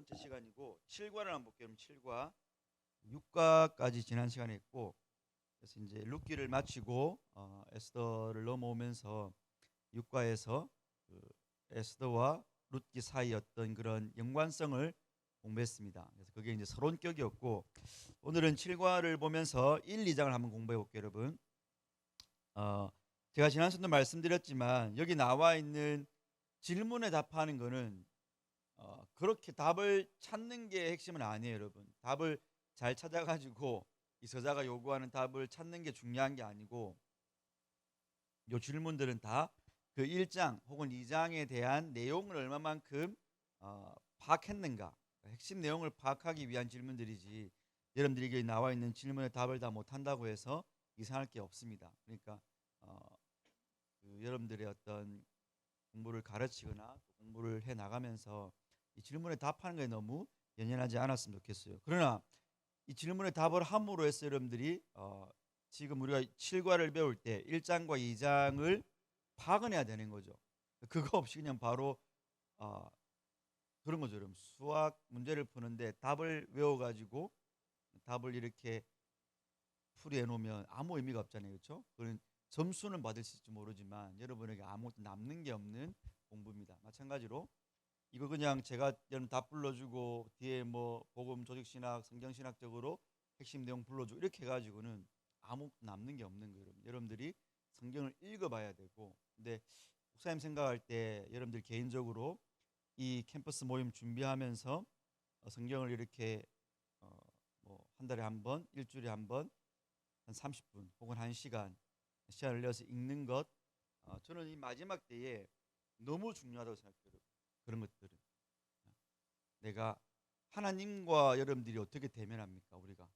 번째 시간이고 7과를 한번 볼게요. 그럼 7과 6과까지 지난 시간에 했고 그래서 이제 룻기를 마치고 어, 에스더를 넘어오면서 6과에서 그 에스더와 룻기 사이 어떤 그런 연관성을 공부했습니다. 그래서 그게 이제 서론격이었고 오늘은 7과를 보면서 1, 2장을 한번 공부해 볼게요, 여러분. 어, 제가 지난 시간도 말씀드렸지만 여기 나와 있는 질문에 답하는 거는 어, 그렇게 답을 찾는 게 핵심은 아니에요, 여러분. 답을 잘 찾아가지고 이 저자가 요구하는 답을 찾는 게 중요한 게 아니고 요 질문들은 다 그 1장 혹은 2장에 대한 내용을 얼마만큼 어, 파악했는가 핵심 내용을 파악하기 위한 질문들이지 여러분들이 여기 나와 있는 질문에 답을 다 못한다고 해서 이상할 게 없습니다. 그러니까 어, 그 여러분들의 어떤 공부를 가르치거나 공부를 해 나가면서 이 질문에 답하는 거에 너무 연연하지 않았으면 좋겠어요. 그러나 이 질문에 답을 함으로 해서 여러분들이 어, 지금 우리가 7과를 배울 때 1장과 2장을 파악해야 되는 거죠. 그거 없이 그냥 바로 어, 그런 거죠. 여러분. 수학 문제를 푸는데 답을 외워가지고 답을 이렇게 풀이해 놓으면 아무 의미가 없잖아요. 그렇죠? 그런 점수는 받을 수 있을지 모르지만 여러분에게 아무것도 남는 게 없는 공부입니다. 마찬가지로 이거 그냥 제가 여러분 다 불러주고 뒤에 뭐 복음 조직 신학 성경 신학적으로 핵심 내용 불러주고 이렇게 해가지고는 아무 남는 게 없는 거예요. 여러분. 여러분들이 성경을 읽어봐야 되고 근데 목사님 생각할 때 여러분들 개인적으로 이 캠퍼스 모임 준비하면서 어, 성경을 이렇게 어, 뭐 한 달에 한 번, 일주일에 한 번, 한 30분 혹은 한 시간 시간을 내서 읽는 것 어, 저는 이 마지막 때에 너무 중요하다고 생각해요. 그런 것들은 내가 하나님과 여러분들이 어떻게 대면합니까? 우리가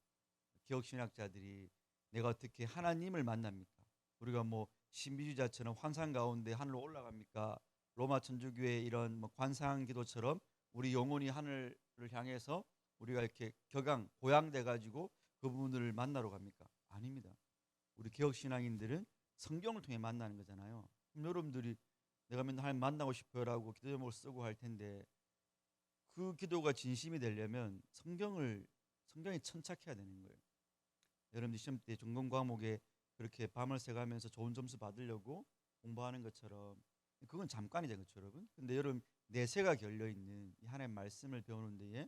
기억 신학자들이 내가 어떻게 하나님을 만납니까? 우리가 뭐 신비주의자처럼 환상 가운데 하늘로 올라갑니까? 로마 천주교의 이런 뭐 관상 기도처럼 우리 영혼이 하늘을 향해서 우리가 이렇게 격앙 고양돼 가지고 그분을 만나러 갑니까? 아닙니다. 우리 개혁 신앙인들은 성경을 통해 만나는 거잖아요. 여러분들이 내가 맨날 하나님 만나고 싶어요라고 기도 제목을 쓰고 할 텐데 그 기도가 진심이 되려면 성경을 성경에 천착해야 되는 거예요. 여러분들 시험 때 전공 과목에 그렇게 밤을 새가면서 좋은 점수 받으려고 공부하는 것처럼 그건 잠깐이죠, 그렇죠, 여러분? 근데 여러분 내세가 결려 있는 이 하나님의 말씀을 배우는 데에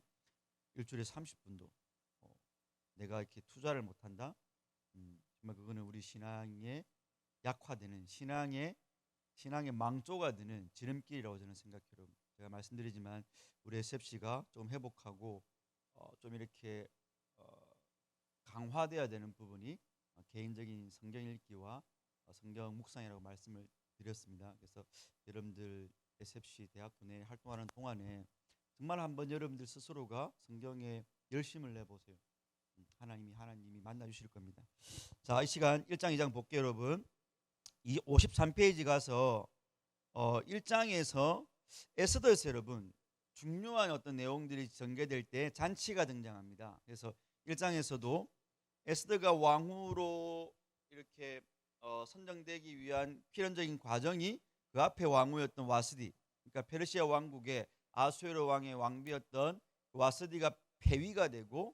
일주일에 30분도 어, 내가 이렇게 투자를 못 한다. 음, 정말 그거는 우리 신앙의 약화되는 신앙의 신앙의 망조가 되는 지름길이라고 저는 생각해요. 제가 말씀드리지만 우리 SFC가 좀 회복하고 어, 좀 이렇게 어, 강화돼야 되는 부분이 어, 개인적인 성경 읽기와 어, 성경 묵상이라고 말씀을 드렸습니다. 그래서 여러분들 SFC 대학교 내 활동하는 동안에 정말 한번 여러분들 스스로가 성경에 열심을 내보세요. 음, 하나님이 하나님이 만나 주실 겁니다. 자, 이 시간 1장 2장 볼게요, 여러분. 이 53페이지 가서 어 1장에서 에스더에서 여러분 중요한 어떤 내용들이 전개될 때 잔치가 등장합니다. 그래서 1장에서도 에스더가 왕후로 이렇게 어, 선정되기 위한 필연적인 과정이 그 앞에 왕후였던 와스디, 그러니까 페르시아 왕국의 아수에르 왕의 왕비였던 그 와스디가 폐위가 되고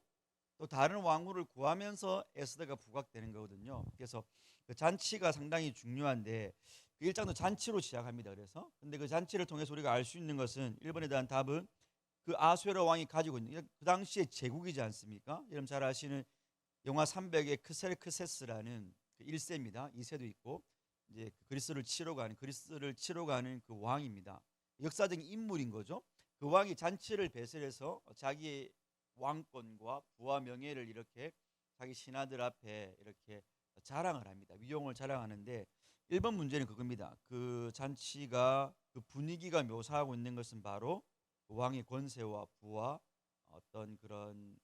또 다른 왕후를 구하면서 에스더가 부각되는 거거든요. 그래서 그 잔치가 상당히 중요한데 그 일장도 잔치로 시작합니다. 그래서 근데 그 잔치를 통해서 우리가 알 수 있는 것은 1번에 대한 답은 그 아수에르 왕이 가지고 있는 그 당시의 제국이지 않습니까? 여러분 잘 아시는 영화 300의 크셀크세스라는 그 1세입니다. 2세도 있고 이제 그 그리스를 치러 가는 그리스를 치러 가는 그 왕입니다. 역사적인 인물인 거죠. 그 왕이 잔치를 배설해서 자기의 왕권과 부와 명예를 이렇게 자기 신하들 앞에 이렇게 자랑을 합니다. 위용을 자랑하는데 1번 문제는 그겁니다. 그 잔치가 그 분위기가 묘사하고 있는 것은 바로 그 왕의 권세와 부와 어떤 그런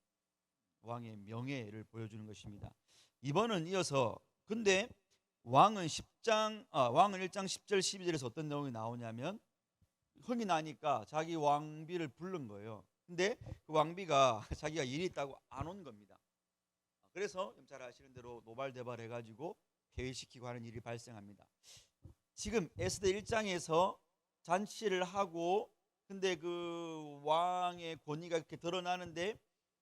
왕의 명예를 보여주는 것입니다. 2번은 이어서 근데 왕은 10장 아, 왕은 1장 10절 12절에서 어떤 내용이 나오냐면 흥이 나니까 자기 왕비를 부른 거예요. 근데 그 왕비가 자기가 일이 있다고 안 온 겁니다. 그래서 잘 아시는 대로 노발대발 해가지고 폐위시키고 하는 일이 발생합니다. 지금 에스더 1장에서 잔치를 하고 근데 그 왕의 권위가 이렇게 드러나는데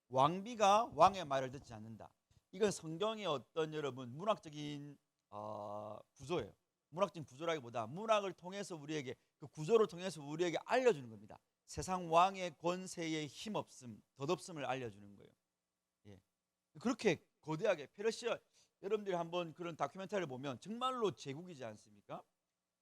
왕비가 왕의 말을 듣지 않는다. 이건 성경의 어떤 여러분 문학적인 어, 구조예요. 문학적인 구조라기보다 문학을 통해서 우리에게 그 구조를 통해서 우리에게 알려주는 겁니다. 세상 왕의 권세의 힘없음, 덧없음을 알려주는 거예요. 예. 그렇게 거대하게 페르시아 여러분들이 한번 그런 다큐멘터리를 보면 정말로 제국이지 않습니까?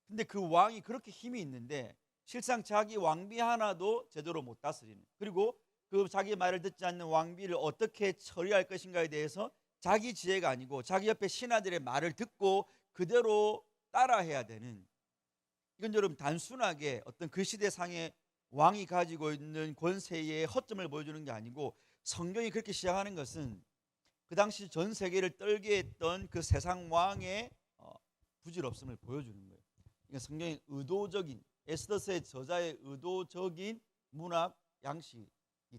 근데 그 왕이 그렇게 힘이 있는데 실상 자기 왕비 하나도 제대로 못 다스리는 그리고 그 자기 말을 듣지 않는 왕비를 어떻게 처리할 것인가에 대해서 자기 지혜가 아니고 자기 옆에 신하들의 말을 듣고 그대로 따라해야 되는 이건 여러분 단순하게 어떤 그 시대 상의 왕이 가지고 있는 권세의 허점을 보여주는 게 아니고 성경이 그렇게 시작하는 것은 그 당시 전 세계를 떨게 했던 그 세상 왕의 어, 부질없음을 보여주는 거예요. 그러니까 성경의 의도적인 에스더스의 저자의 의도적인 문학 양식이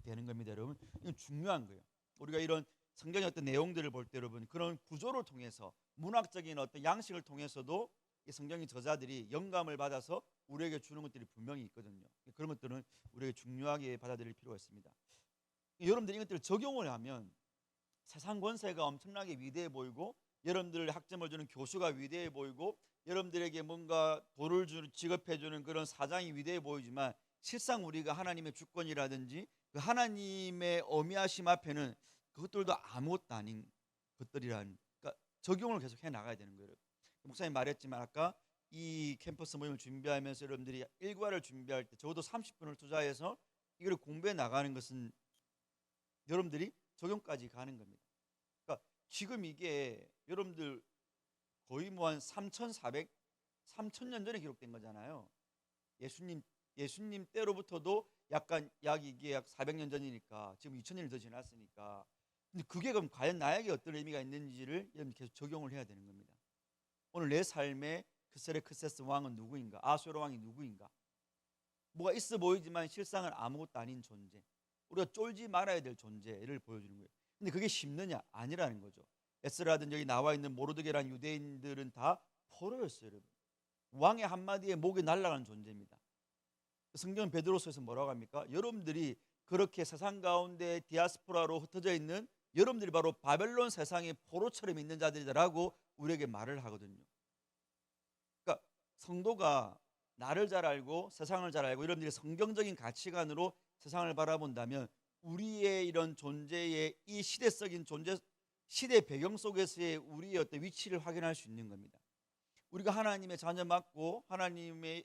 되는 겁니다, 여러분. 이건 중요한 거예요. 우리가 이런 성경의 어떤 내용들을 볼 때 여러분 그런 구조를 통해서 문학적인 어떤 양식을 통해서도 이 성경의 저자들이 영감을 받아서 우리에게 주는 것들이 분명히 있거든요. 그런 것들은 우리에게 중요하게 받아들일 필요가 있습니다. 여러분들이 이것들을 적용을 하면 세상 권세가 엄청나게 위대해 보이고 여러분들 학점을 주는 교수가 위대해 보이고 여러분들에게 뭔가 도를 주, 지급해 주는 그런 사장이 위대해 보이지만 실상 우리가 하나님의 주권이라든지 그 하나님의 어미하심 앞에는 그것들도 아무것도 아닌 것들이란 그러니까 적용을 계속 해 나가야 되는 거예요. 목사님 말했지만 아까 이 캠퍼스 모임을 준비하면서 여러분들이 일과를 준비할 때 적어도 30분을 투자해서 이걸 공부해 나가는 것은 여러분들이 적용까지 가는 겁니다. 그러니까 지금 이게 여러분들 거의 뭐 한 3,400, 3,000년 전에 기록된 거잖아요. 예수님 예수님 때로부터도 약간 약 이게 약 400년 전이니까 지금 2,000년이 더 지났으니까. 근데 그게 그럼 과연 나에게 어떤 의미가 있는지를 여러분 계속 적용을 해야 되는 겁니다. 오늘 내 삶에 크세레크세스 왕은 누구인가? 아수르 왕이 누구인가? 뭐가 있어 보이지만 실상은 아무것도 아닌 존재. 우리가 쫄지 말아야 될 존재를 보여주는 거예요. 근데 그게 쉽느냐? 아니라는 거죠. 에스라든 여기 나와 있는 모르드게란 유대인들은 다 포로였어요, 여러분. 왕의 한마디에 목이 날아가는 존재입니다. 성경 베드로서에서 뭐라고 합니까? 여러분들이 그렇게 세상 가운데 디아스포라로 흩어져 있는 여러분들이 바로 바벨론 세상의 포로처럼 있는 자들이다라고 우리에게 말을 하거든요. 그러니까 성도가 나를 잘 알고 세상을 잘 알고 여러분들이 성경적인 가치관으로 세상을 바라본다면 우리의 이런 존재의 이 시대적인 존재 시대 배경 속에서의 우리의 어떤 위치를 확인할 수 있는 겁니다. 우리가 하나님의 자녀 맞고 하나님의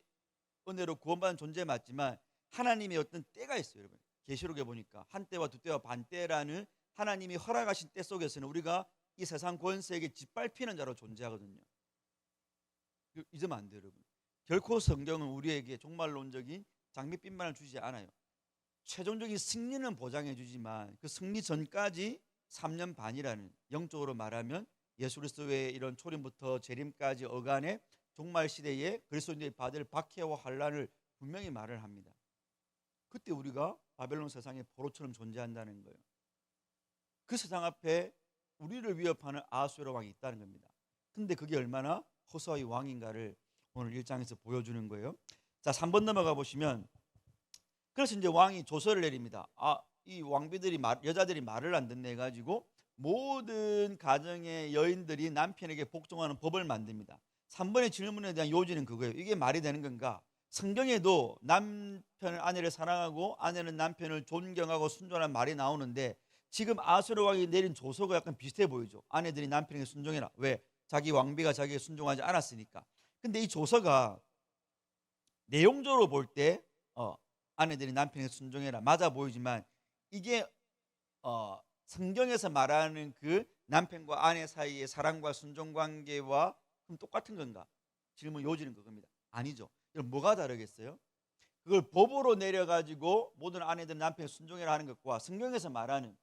은혜로 구원받은 존재 맞지만 하나님의 어떤 때가 있어요, 여러분. 계시록에 보니까 한 때와 두 때와 반 때라는 하나님이 허락하신 때 속에서는 우리가 이 세상 권세에게 짓밟히는 자로 존재하거든요. 잊으면 안 돼요, 여러분. 결코 성경은 우리에게 종말론적인 장밋빛만을 주지 않아요. 최종적인 승리는 보장해 주지만 그 승리 전까지 3년 반이라는 영적으로 말하면 예수 그리스도의 이런 초림부터 재림까지 어간의 종말 시대에 그리스도인들이 받을 박해와 환란을 분명히 말을 합니다. 그때 우리가 바벨론 세상의 포로처럼 존재한다는 거예요. 그 세상 앞에 우리를 위협하는 아수르 왕이 있다는 겁니다. 근데 그게 얼마나 호서의 왕인가를 오늘 1장에서 보여주는 거예요. 자, 3번 넘어가 보시면 그래서 이제 왕이 조서를 내립니다. 아, 이 왕비들이 말, 여자들이 말을 안 듣네 가지고 모든 가정의 여인들이 남편에게 복종하는 법을 만듭니다. 3번의 질문에 대한 요지는 그거예요. 이게 말이 되는 건가? 성경에도 남편은 아내를 사랑하고 아내는 남편을 존경하고 순종하는 말이 나오는데 지금 아수르 왕이 내린 조서가 약간 비슷해 보이죠. 아내들이 남편에게 순종해라. 왜? 자기 왕비가 자기에게 순종하지 않았으니까. 근데 이 조서가 내용적으로 볼때 어, 아내들이 남편에게 순종해라 맞아 보이지만 이게 어, 성경에서 말하는 그 남편과 아내 사이의 사랑과 순종 관계와 그럼 똑같은 건가? 질문 요지는 그겁니다. 아니죠. 그럼 뭐가 다르겠어요? 그걸 법으로 내려 가지고 모든 아내들 남편 순종해라 하는 것과 성경에서 말하는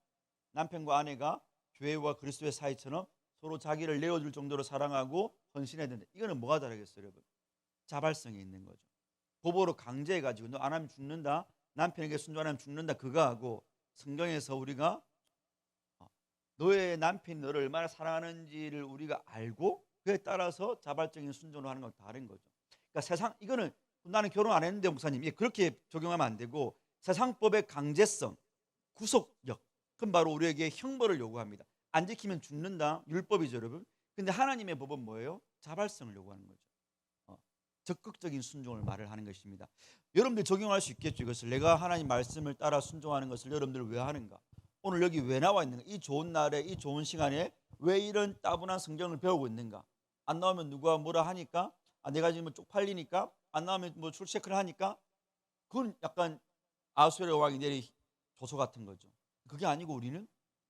남편과 아내가 교회와 그리스도의 사이처럼 서로 자기를 내어줄 정도로 사랑하고 헌신해야 된다. 이거는 뭐가 다르겠어요, 여러분? 자발성이 있는 거죠. 법으로 강제해 가지고 너 안 하면 죽는다. 남편에게 순종하면 죽는다. 그거하고 성경에서 우리가 어, 너의 남편이 너를 얼마나 사랑하는지를 우리가 알고 그에 따라서 자발적인 순종을 하는 건 다른 거죠. 그러니까 세상 이거는 나는 결혼 안 했는데 목사님 예, 그렇게 적용하면 안 되고 세상법의 강제성, 구속력, 그건 바로 우리에게 형벌을 요구합니다. 안 지키면 죽는다. 율법이죠, 여러분. 근데 하나님의 법은 뭐예요? 자발성을 요구하는 거죠. 어, 적극적인 순종을 말을 하는 것입니다. 여러분들 적용할 수 있겠죠. 이것을 내가 하나님 말씀을 따라 순종하는 것을 여러분들 왜 하는가? 오늘 여기 왜 나와 있는가? 이 좋은 날에 이 좋은 시간에 왜 이런 따분한 성경을 배우고 있는가? 안 나오면 누가 뭐라 하니까 아, 내가 지금 쪽팔리니까 안 나오면 뭐 출첵을 하니까 그건 약간 아수르 왕이 내린 조소 같은 거죠. 그게 아니고 우리는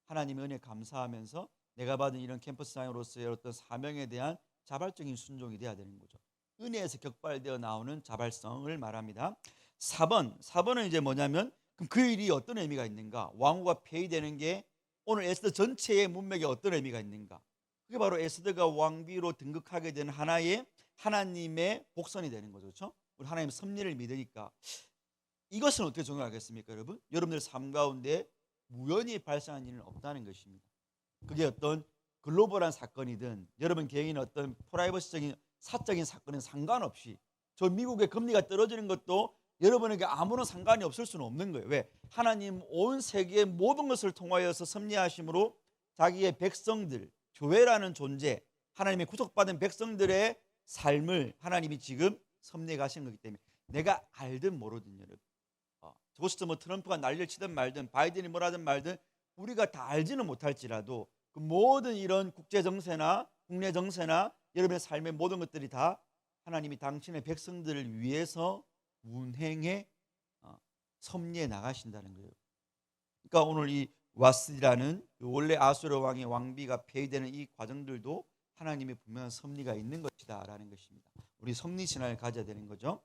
하나님의 은혜 감사하면서 내가 받은 이런 캠퍼스 장으로서의 어떤 사명에 대한 자발적인 순종이 돼야 되는 거죠. 은혜에서 격발되어 나오는 자발성을 말합니다. 4번, 4번은 이제 뭐냐면 그럼 그 일이 어떤 의미가 있는가? 왕후가 폐위되는 게 오늘 에스더 전체의 문맥에 어떤 의미가 있는가? 그게 바로 에스더가 왕비로 등극하게 되는 하나의 하나님의 복선이 되는 거죠. 그렇죠? 우리 하나님 섭리를 믿으니까 이것은 어떻게 적용하겠습니까, 여러분? 여러분들 삶 가운데 우연히 발생한 일은 없다는 것입니다. 그게 어떤 글로벌한 사건이든 여러분 개인의 어떤 프라이버시적인 사적인 사건은 상관없이 저 미국의 금리가 떨어지는 것도 여러분에게 아무런 상관이 없을 수는 없는 거예요. 왜? 하나님 온 세계의 모든 것을 통하여서 섭리하심으로 자기의 백성들, 교회라는 존재, 하나님의 구속받은 백성들의 삶을 하나님이 지금 섭리해 가신 거기 때문에 내가 알든 모르든 여러분 어, 저것도 뭐 트럼프가 난리를 치든 말든 바이든이 뭐라든 말든 우리가 다 알지는 못할지라도 그 모든 이런 국제 정세나 국내 정세나 여러분의 삶의 모든 것들이 다 하나님이 당신의 백성들을 위해서 운행해 어, 섭리해 나가신다는 거예요. 그러니까 오늘 이 와스디라는 그 원래 아수르 왕의 왕비가 폐위되는 이 과정들도 하나님의 분명한 섭리가 있는 것이다라는 것입니다. 우리 섭리 신앙을 가져야 되는 거죠.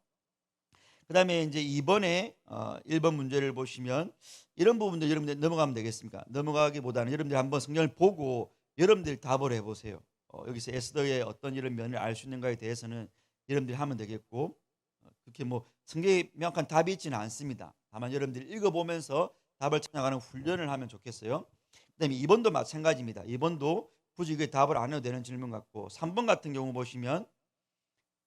그 다음에 이제 이번에 어, 1번 문제를 보시면 이런 부분들 여러분들 넘어가면 되겠습니까? 넘어가기보다는 여러분들 한번 성경을 보고 여러분들 답을 해보세요. 어, 여기서 에스더의 어떤 이런 면을 알 수 있는가에 대해서는 여러분들이 하면 되겠고 어, 그렇게 뭐 성경에 명확한 답이 있지는 않습니다. 다만 여러분들이 읽어보면서 답을 찾아가는 훈련을 하면 좋겠어요. 그 다음에 2번도 마찬가지입니다. 2번도 굳이 그 답을 안 해도 되는 질문 같고 3번 같은 경우 보시면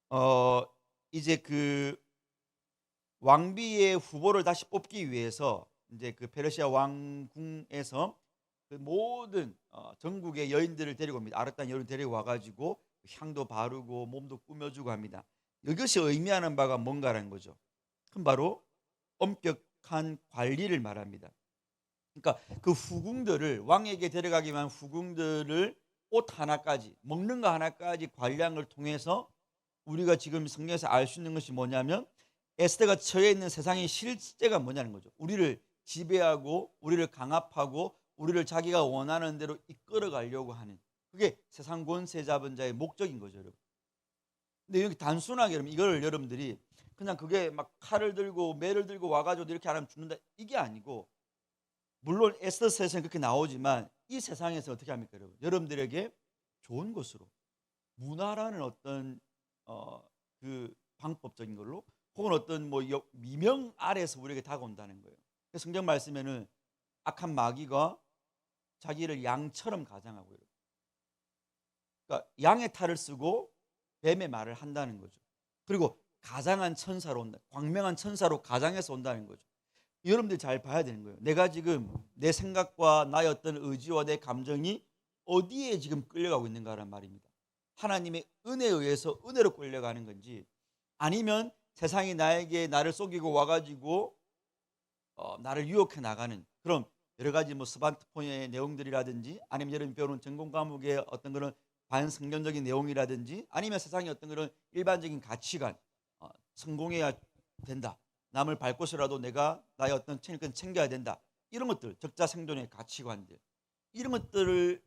어 이제 그 왕비의 후보를 다시 뽑기 위해서 이제 그 페르시아 왕궁에서 그 모든 어, 전국의 여인들을 데리고 옵니다. 아르탄 여인 데리고 와가지고 향도 바르고 몸도 꾸며주고 합니다. 이것이 의미하는 바가 뭔가라는 거죠. 그럼 바로 엄격한 관리를 말합니다. 그러니까 그 후궁들을 왕에게 데려가기 위한 후궁들을 옷 하나까지 먹는 거 하나까지 걸 통해서 우리가 지금 성경에서 알 수 있는 것이 뭐냐면 에스더가 처해 있는 세상의 실제가 뭐냐는 거죠. 우리를 지배하고 우리를 강압하고 우리를 자기가 원하는 대로 이끌어 가려고 하는 그게 세상 권세 잡은 자의 목적인 거죠, 여러분. 근데 여기 단순하게 여러분 이걸 여러분들이 그냥 그게 막 칼을 들고 매를 들고 와 가지고 이렇게 하면 죽는다 이게 아니고 물론 에스더서에서는 그렇게 나오지만 이 세상에서 어떻게 합니까, 여러분? 여러분들에게 좋은 것으로 문화라는 어떤 어, 그 방법적인 걸로 혹은 어떤 뭐 여- 미명 아래서 우리에게 다가온다는 거예요. 성경 말씀에는 악한 마귀가 자기를 양처럼 가장하고 요. 그러니까 양의 탈을 쓰고 뱀의 말을 한다는 거죠. 그리고 가장한 천사로 온다. 광명한 천사로 가장해서 온다는 거죠. 여러분들 잘 봐야 되는 거예요. 내가 지금 내 생각과 나의 어떤 의지와 내 감정이 어디에 지금 끌려가고 있는가라는 말입니다. 하나님의 은혜에 의해서 은혜로 끌려가는 건지 아니면 세상이 나에게 나를 속이고 와가지고 어, 나를 유혹해 나가는 그런 여러 가지 뭐 스마트폰의 내용들이라든지 아니면 여러분 배우는 전공 과목의 어떤 그런 반성경적인 내용이라든지 아니면 세상의 어떤 그런 일반적인 가치관 어, 성공해야 된다. 남을 밟고서라도 내가 나의 어떤 책임을 챙겨야 된다. 이런 것들 적자 생존의 가치관들. 이런 것들을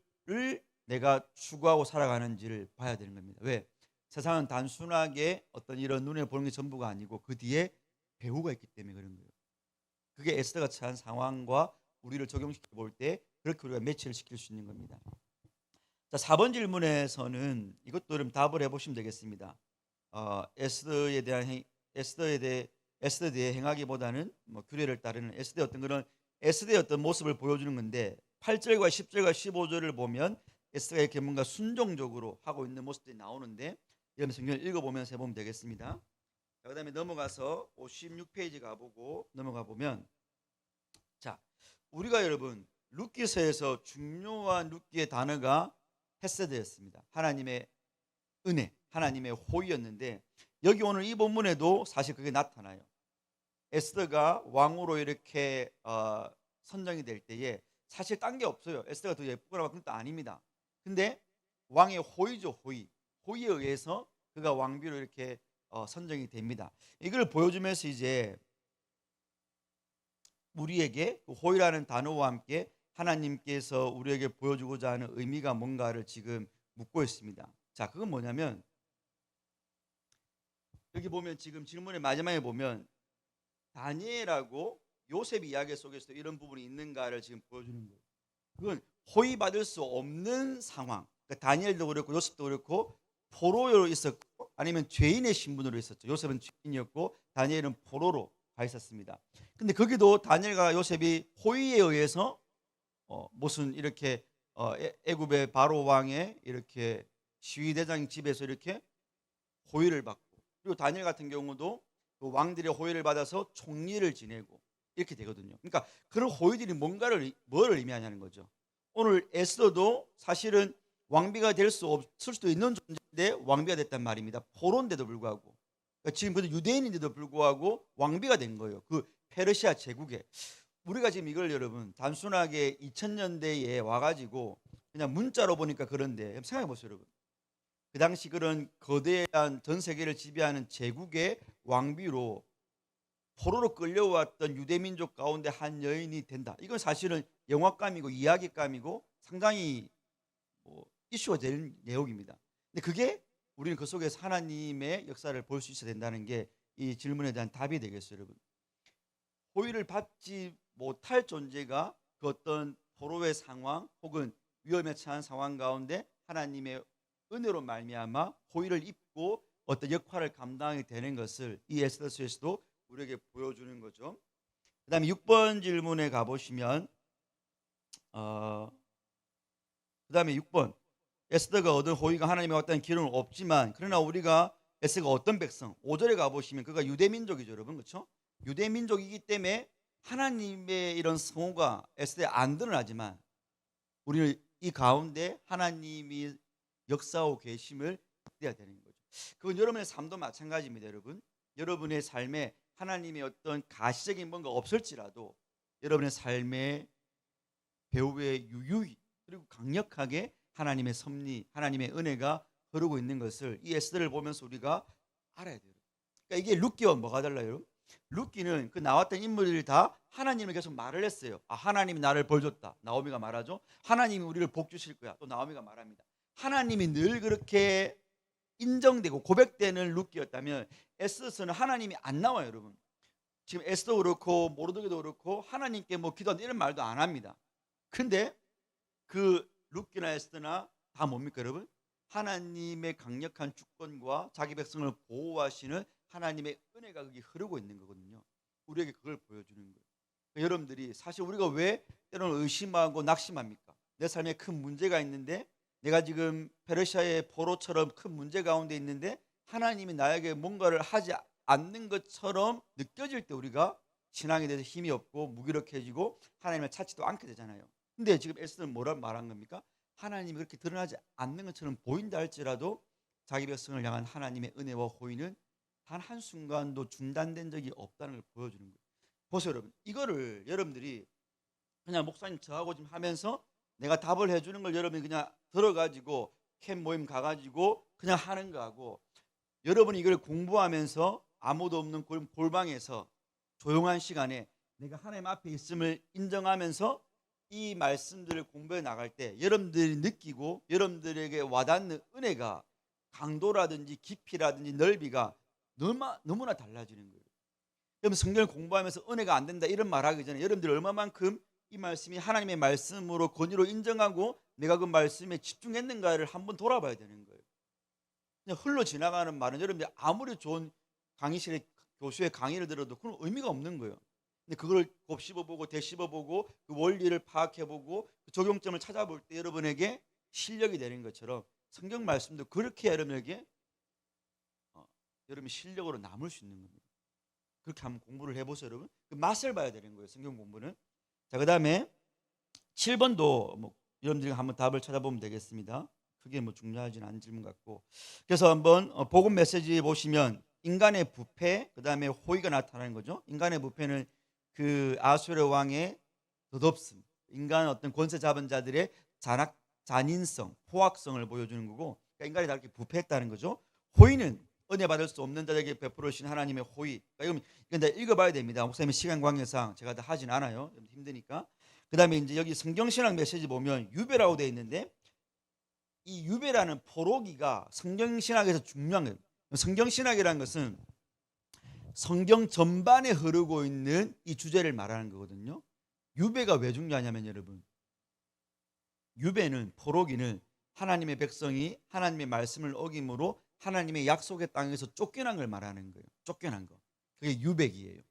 내가 추구하고 살아가는지를 봐야 되는 겁니다. 왜 세상은 단순하게 어떤 이런 눈에 보는 게 전부가 아니고 그 뒤에 배후가 있기 때문에 그런 거예요. 그게 에스더가 처한 상황과 우리를 적용시켜 볼 때 그렇게 우리가 매치를 시킬 수 있는 겁니다. 자, 4번 질문에서는 이것도 좀 답을 해 보시면 되겠습니다. 어, 에스더에 대한 행, 에스더에 대해 에스더에 대해 행하기보다는 뭐 규례를 따르는 에스더의 어떤 그런 에스더의 어떤 모습을 보여주는 건데 8절과 10절과 15절을 보면 에스더가 이렇게 뭔가 순종적으로 하고 있는 모습들이 나오는데 여러분 성경을 읽어보면서 해보면 되겠습니다. 자, 그 다음에 넘어가서 56페이지 가보고 넘어가 보면 자 우리가 여러분 룻기서에서 중요한 룻기의 단어가 헤세드였습니다. 하나님의 은혜, 하나님의 호의였는데 여기 오늘 이 본문에도 사실 그게 나타나요. 에스더가 왕으로 이렇게 어, 선정이 될 때에 사실 딴 게 없어요. 에스더가 더 예쁘거나 그런 것도 아닙니다. 근데 왕의 호의죠, 호의. 호의에 의해서 그가 왕비로 이렇게 어, 선정이 됩니다. 이걸 보여주면서 이제 우리에게 그 호의라는 단어와 함께 하나님께서 우리에게 보여주고자 하는 의미가 뭔가를 지금 묻고 있습니다. 자, 그건 뭐냐면 여기 보면 지금 질문의 마지막에 보면 다니엘하고 요셉 이야기 속에서 이런 부분이 있는가를 지금 보여주는 거예요. 그건 호의 받을 수 없는 상황. 그러니까 다니엘도 그렇고 요셉도 그렇고 포로로 있었고 아니면 죄인의 신분으로 있었죠. 요셉은 죄인이었고 다니엘은 포로로 가 있었습니다. 근데 거기도 다니엘과 요셉이 호의에 의해서 어, 무슨 이렇게 어, 애- 애굽의 바로 왕의 이렇게 시위 대장 집에서 이렇게 호의를 받고 그리고 다니엘 같은 경우도 그 왕들의 호의를 받아서 총리를 지내고 이렇게 되거든요. 그러니까 그런 호의들이 뭔가를 의- 뭘 의미하냐는 거죠. 오늘 에스더도 사실은 왕비가 될 수 없을 수도 있는 존재 인데 왕비가 됐단 말입니다. 포로인데도 불구하고 그러니까 지금 그래도 유대인인데도 불구하고 왕비가 된 거예요. 그 페르시아 제국에 우리가 지금 이걸 여러분 단순하게 2000년대에 와가지고 그냥 문자로 보니까 그런데 생각해 보세요, 여러분. 그 당시 그런 거대한 전 세계를 지배하는 제국의 왕비로 포로로 끌려왔던 유대 민족 가운데 한 여인이 된다. 이건 사실은 영화감이고 이야기감이고 상당히 뭐 이슈가 될 내용입니다. 근데 그게 우리는 그 속에서 하나님의 역사를 볼 수 있어야 된다는 게 이 질문에 대한 답이 되겠어요, 여러분. 호의를 받지 못할 존재가 그 어떤 포로의 상황 혹은 위험에 처한 상황 가운데 하나님의 은혜로 말미암아 호의를 입고 어떤 역할을 감당하게 되는 것을 이 에스더서에서도 우리에게 보여주는 거죠. 그다음에 6번 질문에 가 보시면 어 그다음에 6번 에스더가 얻은 호의가 하나님의 왔다는 기록은 없지만 그러나 우리가 에스더가 어떤 백성 5절에 가 보시면 그가 유대 민족이죠, 여러분. 그렇죠? 유대 민족이기 때문에 하나님의 이런 성호가 에스더에 안 드러나지만 우리는 이 가운데 하나님이 역사하고 계심을 믿어야 되는 거죠. 그건 여러분의 삶도 마찬가지입니다, 여러분. 여러분의 삶에 하나님의 어떤 가시적인 뭔가 없을지라도 여러분의 삶에 배후에 유유히 그리고 강력하게 하나님의 섭리, 하나님의 은혜가 흐르고 있는 것을 이 에스더를 보면서 우리가 알아야 돼요. 그러니까 이게 룻기와 뭐가 달라요? 룻기는 그 나왔던 인물들이 다 하나님을 계속 말을 했어요. 아, 하나님이 나를 벌 줬다. 나오미가 말하죠. 하나님이 우리를 복 주실 거야. 또 나오미가 말합니다. 하나님이 늘 그렇게 인정되고 고백되는 룻기였다면 에스더는 하나님이 안 나와요, 여러분. 지금 에스도 그렇고 모르드게도 그렇고 하나님께 뭐 기도한다 이런 말도 안 합니다. 근데 그 룻기나 에스더나 다 뭡니까, 여러분? 하나님의 강력한 주권과 자기 백성을 보호하시는 하나님의 은혜가 거기 흐르고 있는 거거든요. 우리에게 그걸 보여주는 거예요. 그러니까 여러분들이 사실 우리가 왜 때로는 의심하고 낙심합니까? 내 삶에 큰 문제가 있는데 내가 지금 페르시아의 포로처럼 큰 문제 가운데 있는데 하나님이 나에게 뭔가를 하지 않는 것처럼 느껴질 때 우리가 신앙에 대해서 힘이 없고 무기력해지고 하나님을 찾지도 않게 되잖아요. 근데 지금 에스는 뭐라 말한 겁니까? 하나님이 그렇게 드러나지 않는 것처럼 보인다 할지라도 자기 백성을 향한 하나님의 은혜와 호의는 단 한순간도 중단된 적이 없다는 걸 보여주는 거예요. 보세요, 여러분. 이거를 여러분들이 그냥 목사님 저하고 지금 하면서 내가 답을 해주는 걸 여러분이 그냥 들어가지고 캠 모임 가가지고 그냥 하는 거하고 여러분이 이걸 공부하면서 아무도 없는 골- 골방에서 조용한 시간에 내가 하나님 앞에 있음을 인정하면서 이 말씀들을 공부해 나갈 때 여러분들이 느끼고 여러분들에게 와닿는 은혜가 강도라든지 깊이라든지 넓이가 너무, 너무나 달라지는 거예요. 여러분 성경을 공부하면서 은혜가 안 된다 이런 말하기 전에 여러분들이 얼마만큼 이 말씀이 하나님의 말씀으로 권위로 인정하고 내가 그 말씀에 집중했는가를 한번 돌아봐야 되는 거예요. 그냥 흘러 지나가는 말은 여러분들이 아무리 좋은 강의실에 교수의 강의를 들어도 그런 의미가 없는 거예요. 근데 그걸 곱씹어보고 되씹어보고 그 원리를 파악해보고 그 적용점을 찾아볼 때 여러분에게 실력이 되는 것처럼 성경 말씀도 그렇게 여러분에게 어, 여러분 실력으로 남을 수 있는 겁니다. 그렇게 한번 공부를 해보세요, 여러분. 그 맛을 봐야 되는 거예요, 성경 공부는. 자, 그 다음에 7번도 뭐 여러분들이 한번 답을 찾아보면 되겠습니다. 그게 뭐 중요하진 않은 질문 같고. 그래서 한번 어, 복음 메시지 보시면 인간의 부패, 그 다음에 호의가 나타나는 거죠. 인간의 부패는 그 아수르 왕의 덧없음, 인간 어떤 권세 잡은 자들의 잔악, 잔인성, 포악성을 보여주는 거고, 그러니까 인간이 다 이렇게 부패했다는 거죠. 호의는 은혜 받을 수 없는 자에게 베풀으신 하나님의 호의. 그러니까 이건 다 읽어봐야 됩니다. 목사님 시간 관계상 제가 다 하진 않아요. 좀 힘드니까. 그 다음에 이제 여기 성경신학 메시지 보면 유배라고 되어 있는데 이 유배라는 포로기가 성경신학에서 중요한 거예요. 성경신학이라는 것은 성경 전반에 흐르고 있는 이 주제를 말하는 거거든요. 유배가 왜 중요하냐면 여러분 유배는 포로기는 하나님의 백성이 하나님의 말씀을 어김으로 하나님의 약속의 땅에서 쫓겨난 걸 말하는 거예요. 쫓겨난 거. 그게 유배기예요.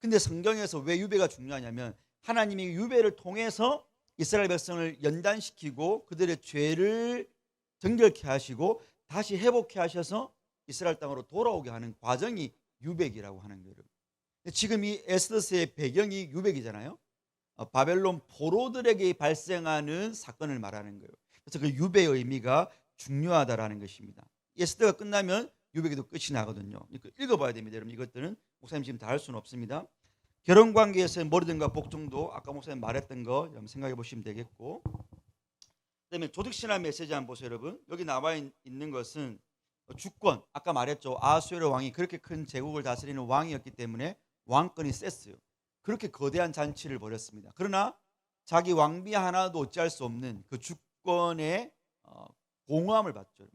근데 성경에서 왜 유배가 중요하냐면 하나님이 유배를 통해서 이스라엘 백성을 연단시키고 그들의 죄를 정결케 하시고 다시 회복케 하셔서 이스라엘 땅으로 돌아오게 하는 과정이 유배기라고 하는 거예요. 지금 이 에스더스의 배경이 유배기잖아요. 어, 바벨론 포로들에게 발생하는 사건을 말하는 거예요. 그래서 그 유배의 의미가 중요하다라는 것입니다. 에스더가 끝나면 유배기도 끝이 나거든요. 그러니까 읽어봐야 됩니다. 여러분 이것들은 목사님 지금 다 할 수는 없습니다. 결혼 관계에서의 머리등과 복종도 아까 목사님 말했던 거 여러분 생각해 보시면 되겠고 그다음에 조직신화 메시지 한번 보세요 여러분 여기 나와 있- 있는 것은 주권 아까 말했죠. 아수에르 왕이 그렇게 큰 제국을 다스리는 왕이었기 때문에 왕권이 셌어요. 그렇게 거대한 잔치를 벌였습니다. 그러나 자기 왕비 하나도 어찌할 수 없는 그 주권의 어, 공허함을 받죠.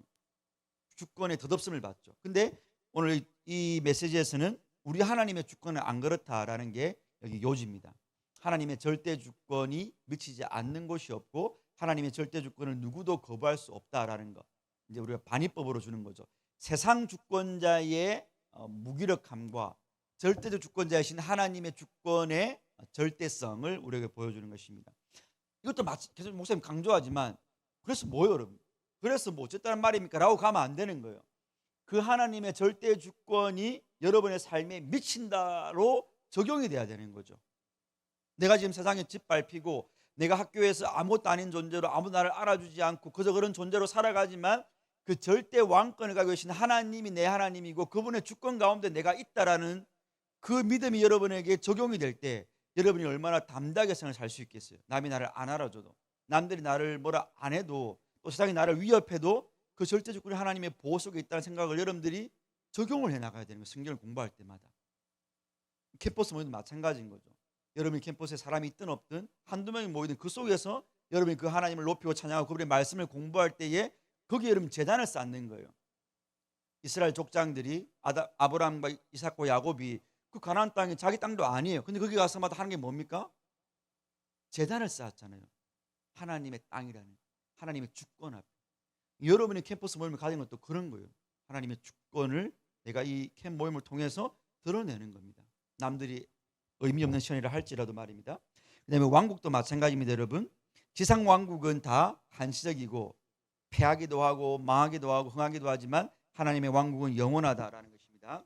주권의 덧없음을 받죠. 근데 오늘 이- 이 메시지에서는 우리 하나님의 주권은 안 그렇다라는 게 여기 요지입니다. 하나님의 절대 주권이 미치지 않는 곳이 없고 하나님의 절대 주권을 누구도 거부할 수 없다라는 것. 이제 우리가 반입법으로 주는 거죠. 세상 주권자의 어, 무기력함과 절대적 주권자이신 하나님의 주권의 절대성을 우리에게 보여주는 것입니다. 이것도 마치 계속 목사님 강조하지만 그래서 뭐예요, 여러분? 그래서 뭐 어쨌다는 말입니까? 라고 가면 안 되는 거예요. 그 하나님의 절대 주권이 여러분의 삶에 미친다로 적용이 돼야 되는 거죠. 내가 지금 세상에 짓밟히고 내가 학교에서 아무것도 아닌 존재로 아무 나를 알아주지 않고 그저 그런 존재로 살아가지만 그 절대 왕권을 가지고 계신 하나님이 내 하나님이고 그분의 주권 가운데 내가 있다라는 그 믿음이 여러분에게 적용이 될 때 여러분이 얼마나 담대하게 생을 살 수 있겠어요. 남이 나를 안 알아줘도 남들이 나를 뭐라 안 해도 또 세상이 나를 위협해도 그 절대 주권이 하나님의 보호 속에 있다는 생각을 여러분들이 적용을 해 나가야 되는 거예요. 성경을 공부할 때마다. 캠퍼스 모이든 마찬가지인 거죠. 여러분이 캠퍼스에 사람이 있든 없든 한두 명이 모이든 그 속에서 여러분이 그 하나님을 높이고 찬양하고 그분의 말씀을 공부할 때에 거기에 여러분 재단을 쌓는 거예요. 이스라엘 족장들이 아다, 아브라함과 이삭과 야곱이 그 가나안 땅이 자기 땅도 아니에요. 근데 거기 가서마다 하는 게 뭡니까? 재단을 쌓았잖아요. 하나님의 땅이라는 하나님의 주권 앞에. 여러분이 캠퍼스 모임을 가진 것도 그런 거예요. 하나님의 주권을 내가 이 캠 모임을 통해서 드러내는 겁니다. 남들이 의미 없는 시간이라 할지라도 말입니다. 그다음에 왕국도 마찬가지입니다, 여러분. 지상 왕국은 다 한시적이고 패하기도 하고 망하기도 하고 흥하기도 하지만 하나님의 왕국은 영원하다라는 것입니다.